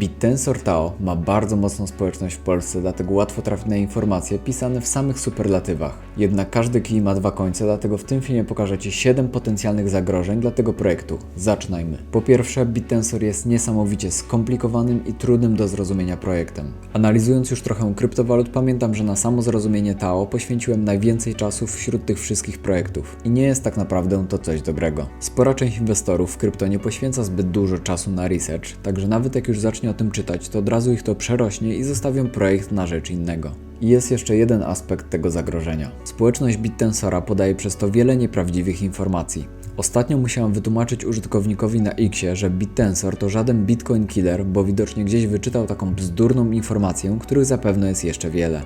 BitTensor Tao ma bardzo mocną społeczność w Polsce, dlatego łatwo trafić na informacje pisane w samych superlatywach. Jednak każdy kij ma dwa końce, dlatego w tym filmie pokażę Ci 7 potencjalnych zagrożeń dla tego projektu. Zaczynajmy. Po pierwsze, BitTensor jest niesamowicie skomplikowanym i trudnym do zrozumienia projektem. Analizując już trochę kryptowalut, pamiętam, że na samo zrozumienie Tao poświęciłem najwięcej czasu wśród tych wszystkich projektów. I nie jest tak naprawdę to coś dobrego. Spora część inwestorów w krypto nie poświęca zbyt dużo czasu na research, także nawet jak już zacznie o tym czytać, to od razu ich to przerośnie i zostawią projekt na rzecz innego. I jest jeszcze jeden aspekt tego zagrożenia. Społeczność BitTensora podaje przez to wiele nieprawdziwych informacji. Ostatnio musiałem wytłumaczyć użytkownikowi na Xie, że BitTensor to żaden Bitcoin killer, bo widocznie gdzieś wyczytał taką bzdurną informację, których zapewne jest jeszcze wiele.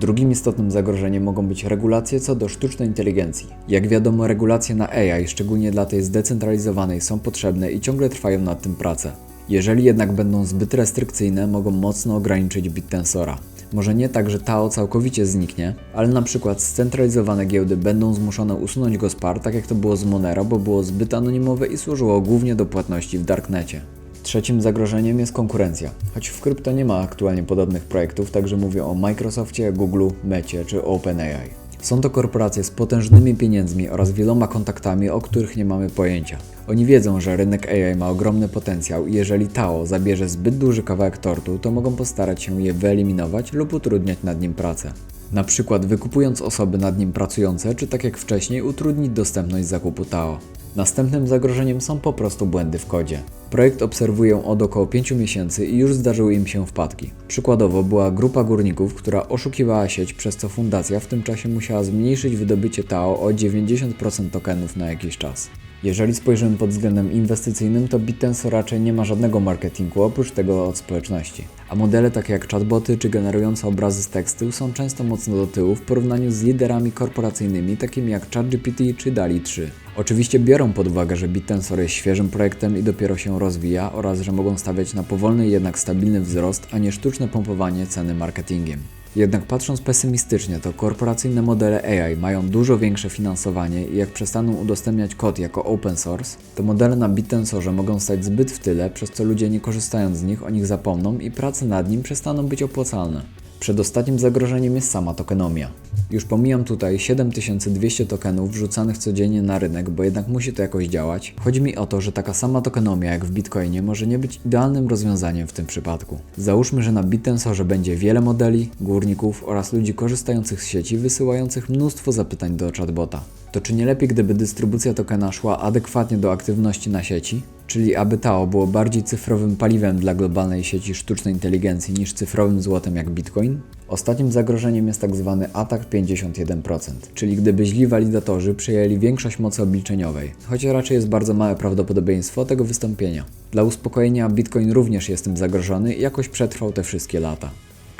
Drugim istotnym zagrożeniem mogą być regulacje co do sztucznej inteligencji. Jak wiadomo, regulacje na AI, szczególnie dla tej zdecentralizowanej, są potrzebne i ciągle trwają nad tym prace. Jeżeli jednak będą zbyt restrykcyjne, mogą mocno ograniczyć BitTensora. Może nie tak, że Tao całkowicie zniknie, ale na przykład scentralizowane giełdy będą zmuszone usunąć go z par, tak jak to było z Monero, bo było zbyt anonimowe i służyło głównie do płatności w darknecie. Trzecim zagrożeniem jest konkurencja. Choć w krypto nie ma aktualnie podobnych projektów, także mówię o Microsoftie, Google, Mecie czy OpenAI. Są to korporacje z potężnymi pieniędzmi oraz wieloma kontaktami, o których nie mamy pojęcia. Oni wiedzą, że rynek AI ma ogromny potencjał i jeżeli Tao zabierze zbyt duży kawałek tortu, to mogą postarać się je wyeliminować lub utrudniać nad nim pracę. Na przykład wykupując osoby nad nim pracujące, czy tak jak wcześniej utrudnić dostępność zakupu Tao. Następnym zagrożeniem są po prostu błędy w kodzie. Projekt obserwuję od około 5 miesięcy i już zdarzyły im się wpadki. Przykładowo była grupa górników, która oszukiwała sieć, przez co fundacja w tym czasie musiała zmniejszyć wydobycie TAO o 90% tokenów na jakiś czas. Jeżeli spojrzymy pod względem inwestycyjnym, to BitTensor raczej nie ma żadnego marketingu oprócz tego od społeczności. A modele takie jak chatboty czy generujące obrazy z tekstu są często mocno do tyłu w porównaniu z liderami korporacyjnymi takimi jak ChatGPT czy DALI 3. Oczywiście biorą pod uwagę, że BitTensor jest świeżym projektem i dopiero się rozwija oraz że mogą stawiać na powolny jednak stabilny wzrost, a nie sztuczne pompowanie ceny marketingiem. Jednak patrząc pesymistycznie, to korporacyjne modele AI mają dużo większe finansowanie i jak przestaną udostępniać kod jako open source, to modele na BitTensorze mogą stać zbyt w tyle, przez co ludzie nie korzystając z nich o nich zapomną i prace nad nim przestaną być opłacalne. Przedostatnim zagrożeniem jest sama tokenomia. Już pomijam tutaj 7200 tokenów wrzucanych codziennie na rynek, bo jednak musi to jakoś działać. Chodzi mi o to, że taka sama tokenomia jak w Bitcoinie może nie być idealnym rozwiązaniem w tym przypadku. Załóżmy, że na BitTensorze będzie wiele modeli, górników oraz ludzi korzystających z sieci wysyłających mnóstwo zapytań do chatbota. To czy nie lepiej, gdyby dystrybucja tokena szła adekwatnie do aktywności na sieci? Czyli aby TAO było bardziej cyfrowym paliwem dla globalnej sieci sztucznej inteligencji niż cyfrowym złotem jak Bitcoin? Ostatnim zagrożeniem jest tak zwany atak 51%, czyli gdyby źli walidatorzy przejęli większość mocy obliczeniowej, choć raczej jest bardzo małe prawdopodobieństwo tego wystąpienia. Dla uspokojenia Bitcoin również jest tym zagrożony i jakoś przetrwał te wszystkie lata.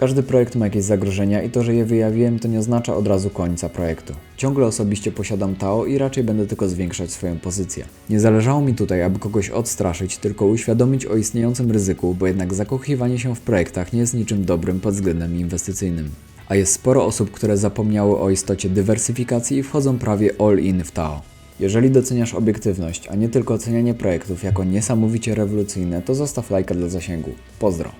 Każdy projekt ma jakieś zagrożenia i to, że je wyjawiłem, to nie oznacza od razu końca projektu. Ciągle osobiście posiadam TAO i raczej będę tylko zwiększać swoją pozycję. Nie zależało mi tutaj, aby kogoś odstraszyć, tylko uświadomić o istniejącym ryzyku, bo jednak zakochiwanie się w projektach nie jest niczym dobrym pod względem inwestycyjnym. A jest sporo osób, które zapomniały o istocie dywersyfikacji i wchodzą prawie all in w TAO. Jeżeli doceniasz obiektywność, a nie tylko ocenianie projektów jako niesamowicie rewolucyjne, to zostaw lajka dla zasięgu. Pozdro!